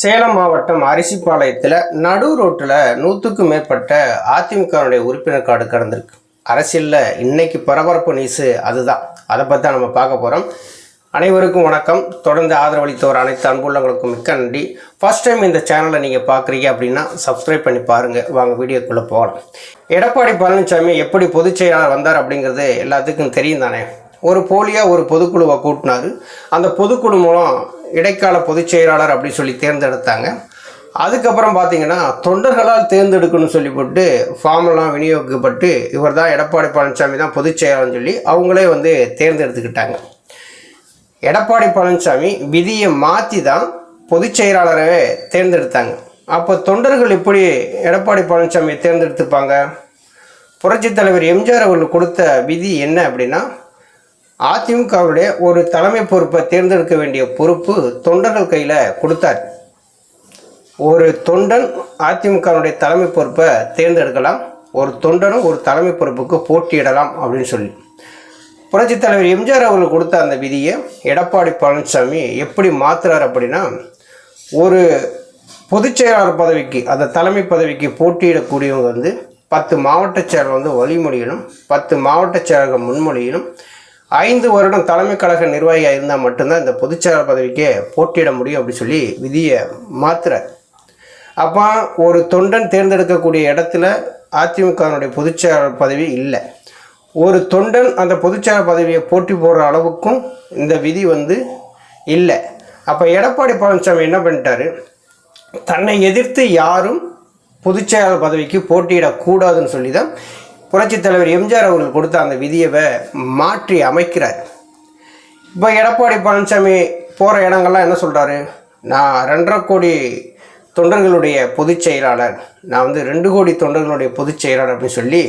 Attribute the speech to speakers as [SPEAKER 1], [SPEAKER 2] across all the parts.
[SPEAKER 1] சேலம் மாவட்டம் அரிசிப்பாளையத்தில் நடு ரோட்டில் நூற்றுக்கும் மேற்பட்ட அதிமுகவுடைய உறுப்பினர் கார்டு கடந்திருக்கு. அரசியலில் இன்னைக்கு பரபரப்பு நியூஸு அதுதான். அதை பற்றி தான் நம்ம பார்க்க போகிறோம் அனைவருக்கும் வணக்கம். தொடர்ந்து ஆதரவளித்தவர் அனைத்து அன்புள்ளவங்களுக்கும் மிக்க நன்றி. ஃபர்ஸ்ட் டைம் இந்த சேனலை நீங்கள் பார்க்குறீங்க அப்படின்னா சப்ஸ்கிரைப் பண்ணி பாருங்கள் வாங்க வீடியோக்குள்ளே போகலாம். எடப்பாடி பழனிசாமி எப்படி பொதுச் செயலாளர் வந்தார் அப்படிங்கிறது எல்லாத்துக்கும் தெரியும் தானே? ஒரு போலியாக ஒரு பொதுக்குழுவை கூட்டினார். அந்த பொதுக்குழு மூலம் இடைக்கால பொதுச் செயலாளர் அப்படின்னு சொல்லி தேர்ந்தெடுத்தாங்க. அதுக்கப்புறம் பார்த்தீங்கன்னா தொண்டர்களால் தேர்ந்தெடுக்கணும்னு சொல்லி போட்டு ஃபார்மெல்லாம் விநியோகிக்கப்பட்டு இவர் தான் எடப்பாடி பழனிசாமி தான் பொதுச் செயலாளர்னு சொல்லி அவங்களே வந்து தேர்ந்தெடுத்துக்கிட்டாங்க. எடப்பாடி பழனிசாமி விதியை மாற்றி தான் பொதுச் செயலாளரவே தேர்ந்தெடுத்தாங்க. அப்போ தொண்டர்கள் எப்படி எடப்பாடி பழனிசாமியை தேர்ந்தெடுத்துப்பாங்க? புரட்சித் தலைவர் எம்ஜிஆர் அவர்கள் கொடுத்த விதி என்ன அப்படின்னா அதிமுகவுடைய ஒரு தலைமை பொறுப்பை தேர்ந்தெடுக்க வேண்டிய பொறுப்பு தொண்டர்கள் கையில் கொடுத்தார். ஒரு தொண்டன் அதிமுகவுடைய தலைமை பொறுப்பை தேர்ந்தெடுக்கலாம் ஒரு தொண்டனும் ஒரு தலைமை பொறுப்புக்கு போட்டியிடலாம் அப்படின்னு சொல்லி. புரட்சித் தலைவர் எம்ஜிஆர் அவர்கள் கொடுத்த அந்த விதியை எடப்பாடி பழனிசாமி எப்படி மாற்றுறார் அப்படின்னா ஒரு பொதுச் செயலாளர் பதவிக்கு அந்த தலைமை பதவிக்கு போட்டியிடக்கூடியவங்க வந்து பத்து மாவட்ட செயலர் வந்து வழிமொழியணும் பத்து மாவட்ட செயலர்கள் முன்மொழியணும் ஐந்து வருடம் தலைமை கழக நிர்வாகியாக இருந்தால் மட்டும்தான் இந்த பொதுச்செயலாளர் பதவிக்கே போட்டியிட முடியும் அப்படி சொல்லி விதியை மாத்துறார். அப்போ ஒரு தொண்டன் தேர்ந்தெடுக்கக்கூடிய இடத்துல அதிமுகவினுடைய பொதுச்செயலாளர் பதவி இல்லை. ஒரு தொண்டன் அந்த பொதுச்செயலாளர் பதவியை போட்டி போடுற அளவுக்கும் இந்த விதி வந்து இல்லை. அப்போ எடப்பாடி பழனிசாமி என்ன பண்ணிட்டாரு? தன்னை எதிர்த்து யாரும் பொதுச்செயலாளர் பதவிக்கு போட்டியிடக்கூடாதுன்னு சொல்லி தான் புரட்சித் தலைவர் எம்ஜிஆர் அவர்கள் கொடுத்த அந்த விதியை மாற்றி அமைக்கிறார். இப்போ எடப்பாடி பழனிசாமி போகிற இடங்கள்லாம் என்ன சொல்கிறாரு நான் ரெண்டரை கோடி தொண்டர்களுடைய பொதுச் செயலாளர் நான் வந்து ரெண்டு கோடி தொண்டர்களுடைய பொதுச் செயலாளர் அப்படின்னு சொல்லி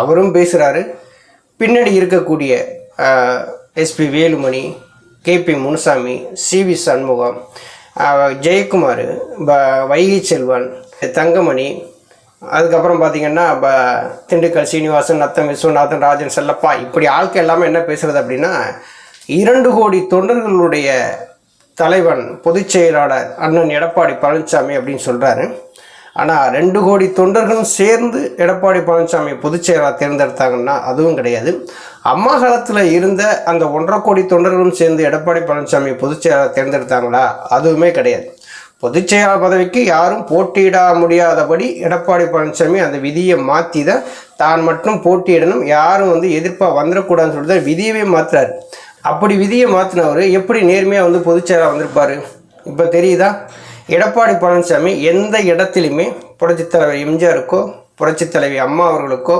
[SPEAKER 1] அவரும் பேசுகிறாரு பின்னாடி இருக்கக்கூடிய SP Velumani KP Munusamy CV Shanmugam Jayakumar Vaigai Selvan Thangamani அதுக்கப்புறம் பார்த்தீங்கன்னா ப திண்டுக்கல் சீனிவாசன் நத்தம் விஸ்வநாதன் ராஜன் செல்லப்பா இப்படி ஆட்கள் எல்லாமே என்ன பேசுகிறது அப்படின்னா இரண்டு கோடி தொண்டர்களுடைய தலைவன் பொதுச் செயலாளர் அண்ணன் எடப்பாடி பழனிசாமி அப்படின்னு சொல்கிறாரு ஆனால் ரெண்டு கோடி தொண்டர்களும் சேர்ந்து எடப்பாடி பழனிசாமி பொதுச் செயலாளர் தேர்ந்தெடுத்தாங்கன்னா அதுவும் கிடையாது. அம்மா காலத்தில் இருந்த அந்த ஒன்றரை கோடி தொண்டர்களும் சேர்ந்து எடப்பாடி பழனிசாமி பொதுச் செயலாளர் தேர்ந்தெடுத்தாங்களா அதுவுமே கிடையாது. பொதுச் செயலாளர் பதவிக்கு யாரும் போட்டியிட முடியாதபடி எடப்பாடி பழனிசாமி அந்த விதியை மாற்றி தான் தான் மட்டும் போட்டியிடணும். யாரும் வந்து எதிர்ப்பாக வந்துடக்கூடாதுன்னு சொல்லிட்டு தான் விதியவே மாற்றுறாரு அப்படி விதியை மாற்றினவர் எப்படி நேர்மையாக வந்து பொதுச் செயலாளர் வந்திருப்பார்? இப்போ தெரியுதா? எடப்பாடி பழனிசாமி எந்த இடத்துலையுமே புரட்சித் தலைவர் எம்ஜிஆருக்கோ புரட்சித் தலைவி அம்மா அவர்களுக்கோ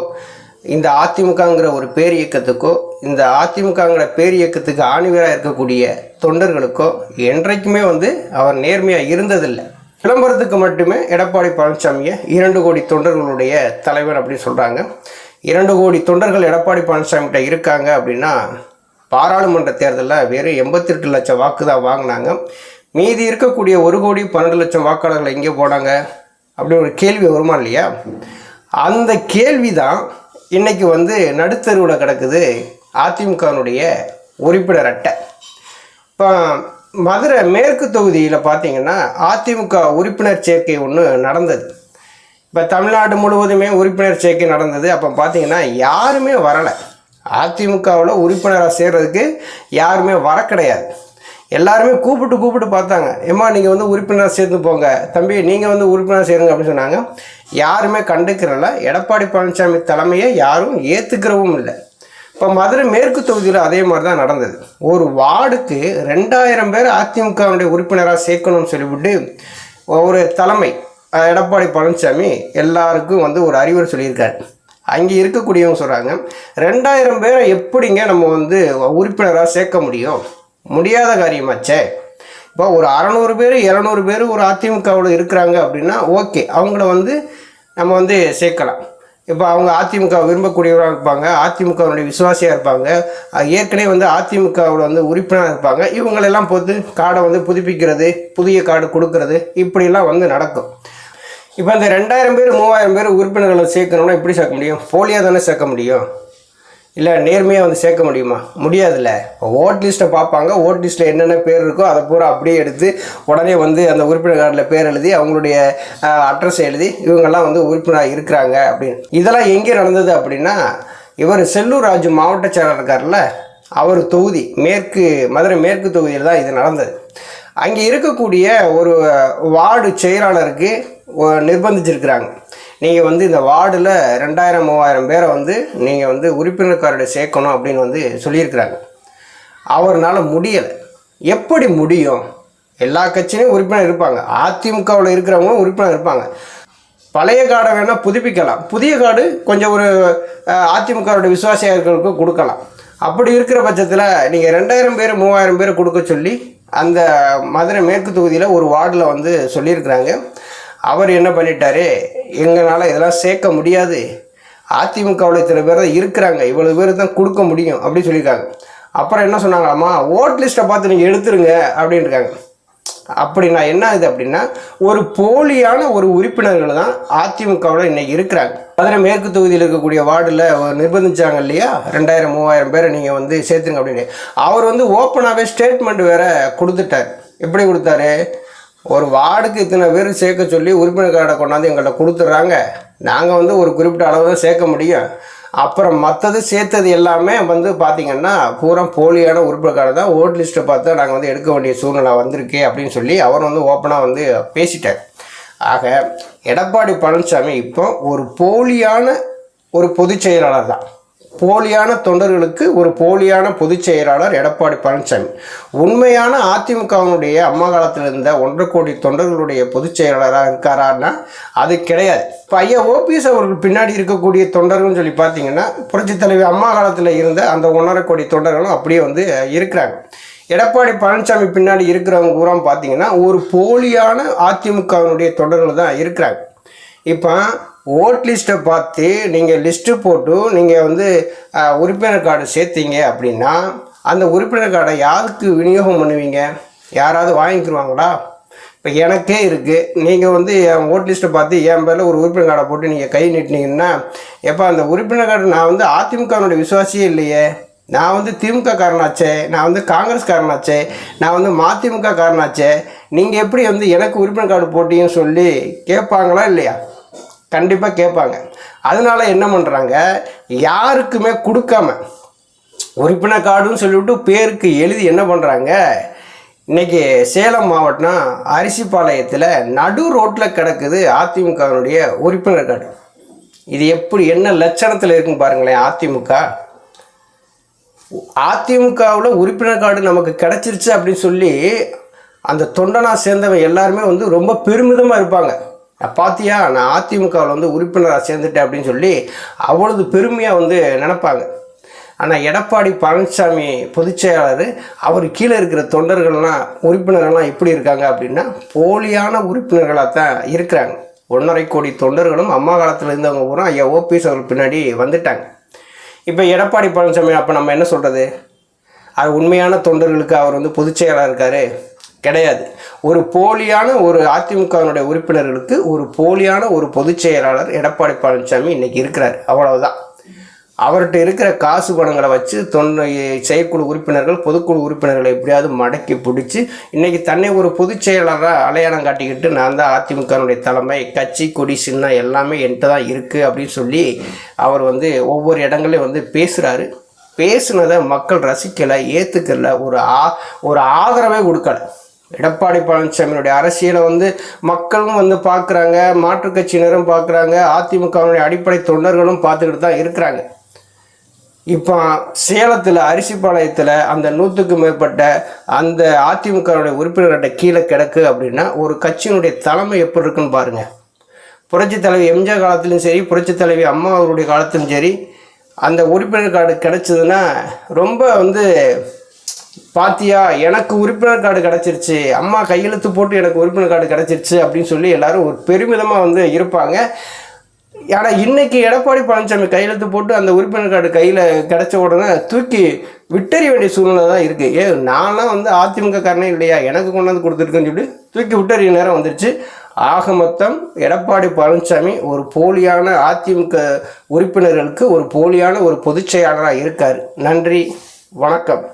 [SPEAKER 1] இந்த அதிமுகங்கிற ஒரு பேர் இயக்கத்துக்கோ இந்த அதிமுகங்கிற பேர் இயக்கத்துக்கு ஆணிவராக இருக்கக்கூடிய தொண்டர்களுக்கோ என்றைக்குமே வந்து அவர் நேர்மையாக இருந்ததில்லை. விளம்பரத்துக்கு மட்டுமே எடப்பாடி பழனிசாமியை இரண்டு கோடி தொண்டர்களுடைய தலைவர் அப்படின்னு சொல்கிறாங்க இரண்டு கோடி தொண்டர்கள் எடப்பாடி பழனிசாமிகிட்ட இருக்காங்க அப்படின்னா பாராளுமன்ற தேர்தலில் வெறும் எண்பத்தெட்டு லட்சம் வாக்கு தான் வாங்கினாங்க. மீதி இருக்கக்கூடிய ஒரு கோடி பன்னெண்டு லட்சம் வாக்காளர்கள் எங்கே போனாங்க? அப்படி ஒரு கேள்வி வருமா இல்லையா? அந்த கேள்வி தான் இன்றைக்கி வந்து நடுத்தருவில் கிடக்குது அதிமுகவினுடைய உறுப்பினர் அட்டை. இப்போ மதுரை மேற்கு தொகுதியில் பார்த்தீங்கன்னா அதிமுக உறுப்பினர் சேர்க்கை ஒன்று நடந்தது. இப்போ தமிழ்நாடு முழுவதுமே உறுப்பினர் சேர்க்கை நடந்தது. அப்போ பார்த்தீங்கன்னா யாருமே வரலை. அதிமுகவில் உறுப்பினராக சேர்றதுக்கு யாருமே வர கிடையாது. எல்லாருமே கூப்பிட்டு கூப்பிட்டு பார்த்தாங்க. ஏம்மா நீங்கள் வந்து உறுப்பினராக சேர்ந்து போங்க. தம்பி நீங்கள் வந்து உறுப்பினர் சேருங்க. அப்படின்னு சொன்னாங்க. யாருமே கண்டுக்கிறல. எடப்பாடி பழனிசாமி தலைமையை யாரும் ஏற்றுக்கிறவும் இல்லை. இப்போ மதுரை மேற்கு தொகுதியில் அதே மாதிரி தான் நடந்தது. ஒரு வார்டுக்கு ரெண்டாயிரம் பேர் அதிமுகவுடைய உறுப்பினராக சேர்க்கணும்னு சொல்லிவிட்டு ஒரு தலைமை எடப்பாடி பழனிசாமி எல்லாருக்கும் வந்து ஒரு அறிவுரை சொல்லியிருக்காரு. அங்கே இருக்கக்கூடியவங்க சொல்கிறாங்க ரெண்டாயிரம் பேரை எப்படிங்க நம்ம வந்து உறுப்பினராக சேர்க்க முடியும்? முடியாத காரியமாச்சே. இப்போ ஒரு அறநூறு பேர் இரநூறு பேர் ஒரு அதிமுகவில் இருக்கிறாங்க அப்படின்னா ஓகே அவங்கள வந்து நம்ம வந்து சேர்க்கலாம். இப்போ அவங்க அதிமுக விரும்பக்கூடியவராக இருப்பாங்க அதிமுகவுடைய விசுவாசியாக இருப்பாங்க. ஏற்கனவே வந்து அதிமுகவோட வந்து உறுப்பினராக இருப்பாங்க. இவங்களெல்லாம் போட்டு கார்டை வந்து புதுப்பிக்கிறது புதிய கார்டு கொடுக்கறது இப்படிலாம் வந்து நடக்கும். இப்போ இந்த ரெண்டாயிரம் பேர் மூவாயிரம் பேர் உறுப்பினர்களை சேர்க்கணும்னா எப்படி சேர்க்க முடியும்? போலியாக தானே சேர்க்க முடியும்? இல்லை நேர்மையாக வந்து சேர்க்க முடியுமா? முடியாதுல்ல. ஓட் லிஸ்ட்டை பார்ப்பாங்க. ஓட் லிஸ்ட்டில் என்னென்ன பேர் இருக்கோ அதை பூரா அப்படியே எடுத்து உடனே வந்து அந்த உறுப்பினர் கார்டில் பேர் எழுதி அவங்களுடைய அட்ரஸ் எழுதி இவங்கெல்லாம் வந்து உறுப்பினராக இருக்கிறாங்க அப்படின்னு. இதெல்லாம் எங்கே நடந்தது அப்படின்னா இவர் செல்லூர் ராஜு மாவட்ட செயலர் இருக்கார்ல அவர் தொகுதி மேற்கு மதுரை மேற்கு தொகுதியில் தான் இது நடந்தது. அங்கே இருக்கக்கூடிய ஒரு வார்டு செயலாளருக்கு நிர்பந்திச்சிருக்கிறாங்க. நீங்கள் வந்து இந்த வார்டில் ரெண்டாயிரம் மூவாயிரம் பேரை வந்து நீங்கள் வந்து உறுப்பினர் கார்டு சேர்க்கணும் அப்படின்னு வந்து சொல்லியிருக்கிறாங்க. அவர்னால முடியலை. எப்படி முடியும்? எல்லா கட்சியிலையும் உறுப்பினர் இருப்பாங்க. அதிமுகவில் இருக்கிறவங்களும் உறுப்பினர் இருப்பாங்க. பழைய கார்டை வேணால் புதுப்பிக்கலாம். புதிய கார்டு கொஞ்சம் ஒரு அஹ், அதிமுகவோட விசுவாசியர்களுக்கு கொடுக்கலாம். அப்படி இருக்கிற பட்சத்தில் நீங்கள் ரெண்டாயிரம் பேர் மூவாயிரம் பேர் கொடுக்க சொல்லி அந்த மதுரை மேற்கு தொகுதியில் ஒரு வார்டில் வந்து சொல்லியிருக்கிறாங்க. அவர் என்ன பண்ணிட்டாரு? எங்களால் இதெல்லாம் சேர்க்க முடியாது. அதிமுகவில் இத்தனை பேர் தான் இருக்கிறாங்க. இவ்வளோ பேர் தான் கொடுக்க முடியும் அப்படின்னு சொல்லியிருக்காங்க. அப்புறம் என்ன சொன்னாங்களாம்மா? ஓட் லிஸ்ட்டை பார்த்து நீங்கள் எடுத்துருங்க அப்படின்ட்டுருக்காங்க அப்படின்னா என்ன இது அப்படின்னா ஒரு போலியான ஒரு உறுப்பினர்கள் தான் அதிமுகவில் இன்னைக்கு இருக்கிறாங்க. மதுரை மேற்கு தொகுதியில் இருக்கக்கூடிய வார்டில் நிர்பந்திச்சாங்க இல்லையா? ரெண்டாயிரம் மூவாயிரம் பேரை நீங்கள் வந்து சேர்த்துங்க அப்படின்னு. அவர் வந்து ஓப்பனாகவே ஸ்டேட்மெண்ட் வேற கொடுத்துட்டார். எப்படி கொடுத்தாரு? ஒரு வார்டுக்கு இத்தனை பேர் சேர்க்க சொல்லி உறுப்பினர் கார்டை கொண்டாந்து எங்கள்கிட்ட கொடுத்துட்றாங்க. நாங்கள் வந்து ஒரு குறிப்பிட்ட அளவு தான் சேர்க்க முடியும். அப்புறம் மற்றது சேர்த்தது எல்லாமே வந்து பார்த்திங்கன்னா பூரா போலியான உறுப்பினர் கார்டு தான் ஓட் லிஸ்ட்டை பார்த்து நாங்கள் வந்து எடுக்க வேண்டிய சூழ்நிலை வந்திருக்கு அப்படின்னு சொல்லி அவர் வந்து ஓப்பனாக வந்து பேசிட்டார். ஆக எடப்பாடி பழனிசாமி இப்போ ஒரு போலியான ஒரு பொதுச் செயலாளர் தான். போலியான தொண்டர்களுக்கு ஒரு போலியான பொதுச் செயலாளர் எடப்பாடி பழனிசாமி. உண்மையான அதிமுகவினுடைய அம்மா காலத்தில் இருந்த ஒன்றரை கோடி தொண்டர்களுடைய பொதுச் செயலாளராக இருக்காரான்னா அது கிடையாது. இப்போ ஐயா ஓபிஎஸ் அவர்கள் பின்னாடி இருக்கக்கூடிய தொண்டர்கள்னு சொல்லி பார்த்தீங்கன்னா புரட்சித் தலைவி அம்மா காலத்தில் இருந்த அந்த ஒன்றரை கோடி தொண்டர்களும் அப்படியே வந்து இருக்கிறாங்க. எடப்பாடி பழனிசாமி பின்னாடி இருக்கிறவங்க பூரா பார்த்தீங்கன்னா ஒரு போலியான அதிமுகவினுடைய தொண்டர்கள் தான் இருக்கிறாங்க. இப்போ ஓட் லிஸ்ட்டை பார்த்து நீங்கள் லிஸ்ட்டு போட்டு நீங்கள் வந்து உறுப்பினர் கார்டு சேர்த்தீங்க அப்படின்னா அந்த உறுப்பினர் கார்டை யாருக்கு விநியோகம் பண்ணுவீங்க? யாராவது வாங்கிக்கிருவாங்களா? இப்போ எனக்கே இருக்குது நீங்கள் வந்து என் ஓட் லிஸ்ட்டை பார்த்து என் பேரில் ஒரு உறுப்பினர் கார்டை போட்டு நீங்கள் கை நீட்டினீங்கன்னா எப்போ அந்த உறுப்பினர் கார்டு நான் வந்து அதிமுகவினுடைய விசுவாசியே இல்லையே. நான் வந்து திமுக காரனாச்சே. நான் வந்து காங்கிரஸ் காரனாச்சே. நான் வந்து மதிமுக காரனாச்சே. நீங்கள் எப்படி வந்து எனக்கு உறுப்பினர் கார்டு போட்டீங்கன்னு சொல்லி கேட்பாங்களா இல்லையா? கண்டிப்பாக கேட்பாங்க. அதனால் என்ன பண்ணுறாங்க யாருக்குமே கொடுக்காம உறுப்பினர் கார்டுன்னு சொல்லிவிட்டு பேருக்கு எழுதி என்ன பண்ணுறாங்க இன்னைக்கு சேலம் மாவட்டம் அரிசிபாளையத்தில் நடு ரோட்டில் கிடக்குது அதிமுகவினுடைய உறுப்பினர் கார்டு இது எப்படி என்ன லட்சணத்தில் இருக்குன்னு பாருங்களேன் அதிமுக. அதிமுகவில் உறுப்பினர் கார்டு நமக்கு கிடச்சிருச்சு அப்படின்னு சொல்லி அந்த தொண்டனாக சேர்ந்தவன் எல்லாருமே வந்து ரொம்ப பெருமிதமாக இருப்பாங்க. நான் நான் அதிமுகவில் வந்து உறுப்பினராக சேர்ந்துட்டேன் அப்படின்னு சொல்லி அவ்வளவு பெருமையாக வந்து நினைப்பாங்க. ஆனால் எடப்பாடி பழனிசாமி பொதுச்செயலாளர் அவர் கீழே இருக்கிற தொண்டர்கள்லாம் உறுப்பினர்கள்லாம் எப்படி இருக்காங்க அப்படின்னா போலியான உறுப்பினர்களாக தான் இருக்கிறாங்க. ஒன்றரை கோடி தொண்டர்களும் அம்மா காலத்தில் இருந்தவங்க பூரா ஐயா ஓபிஎஸ் அவர்கள் பின்னாடி வந்துட்டாங்க. இப்போ எடப்பாடி பழனிசாமி அப்போ நம்ம என்ன சொல்கிறது அது உண்மையான தொண்டர்களுக்கு அவர் வந்து பொதுச் இருக்கார் இருக்காரு. கிடையாது. ஒரு போலியான ஒரு அதிமுகவினுடைய உறுப்பினர்களுக்கு ஒரு போலியான ஒரு பொதுச் செயலாளர் எடப்பாடி பழனிசாமி இன்னைக்கு இருக்கிறார். அவ்வளவுதான். அவர்கிட்ட இருக்கிற காசு பணங்களை வச்சு தொண்டை செயற்குழு உறுப்பினர்கள் பொதுக்குழு உறுப்பினர்களை எப்படியாவது மடக்கி பிடிச்சி இன்னைக்கு தன்னை ஒரு பொதுச் செயலாளராக அடையாளம் காட்டிக்கிட்டு நான் தான் அதிமுகனுடைய தலைமை கட்சி கொடி சின்னம் எல்லாமே என்கிட்ட தான் இருக்குது அப்படின்னு சொல்லி அவர் வந்து ஒவ்வொரு இடங்களையும் வந்து பேசுகிறாரு பேசுனதை மக்கள் ரசிக்கலை ஏற்றுக்கல ஒரு ஆ ஒரு ஆதரவே கொடுக்கலை. எடப்பாடி பழனிசாமியினுடைய அரசியலை வந்து மக்களும் வந்து பார்க்குறாங்க மாற்றுக் கட்சியினரும் பார்க்குறாங்க அதிமுகவினுடைய அடிப்படை தொண்டர்களும் பார்த்துக்கிட்டு தான் இருக்கிறாங்க. இப்போ சேலத்தில் அரிசிப்பாளையத்தில் அந்த நூற்றுக்கு மேற்பட்ட அந்த அதிமுகவுடைய உறுப்பினர்கிட்ட கீழே கிடக்கு அப்படின்னா ஒரு கட்சியினுடைய தலைமை எப்படி இருக்குன்னு பாருங்கள் புரட்சி தலைவி எம்ஜிஆர் காலத்திலும் சரி புரட்சி தலைவி அம்மா அவருடைய காலத்திலும் சரி அந்த உறுப்பினர் கார்டு கிடச்சதுன்னா ரொம்ப வந்து பாத்தியா எனக்கு உறுப்பினர் கார்டு கிடச்சிருச்சு. அம்மா கையெழுத்து போட்டு எனக்கு உறுப்பினர் கார்டு கிடச்சிருச்சு அப்படின்னு சொல்லி எல்லாரும் ஒரு பெருமிதமாக வந்து இருப்பாங்க. ஆனால் இன்னைக்கு எடப்பாடி பழனிசாமி கையெழுத்து போட்டு அந்த உறுப்பினர் கார்டு கையில் கிடைச்ச உடனே தூக்கி விட்டறிய வேண்டிய சூழ்நிலை தான் இருக்குது ஏ நான்லாம் வந்து அதிமுக காரனே இல்லையா? எனக்கு கொண்டாந்து கொடுத்துருக்குன்னு சொல்லி தூக்கி விட்டறிய நேரம் வந்துருச்சு. ஆக மொத்தம் எடப்பாடி பழனிசாமி ஒரு போலியான அதிமுக உறுப்பினர்களுக்கு ஒரு போலியான ஒரு பொதுச் செயலாளராக இருக்கார். நன்றி வணக்கம்.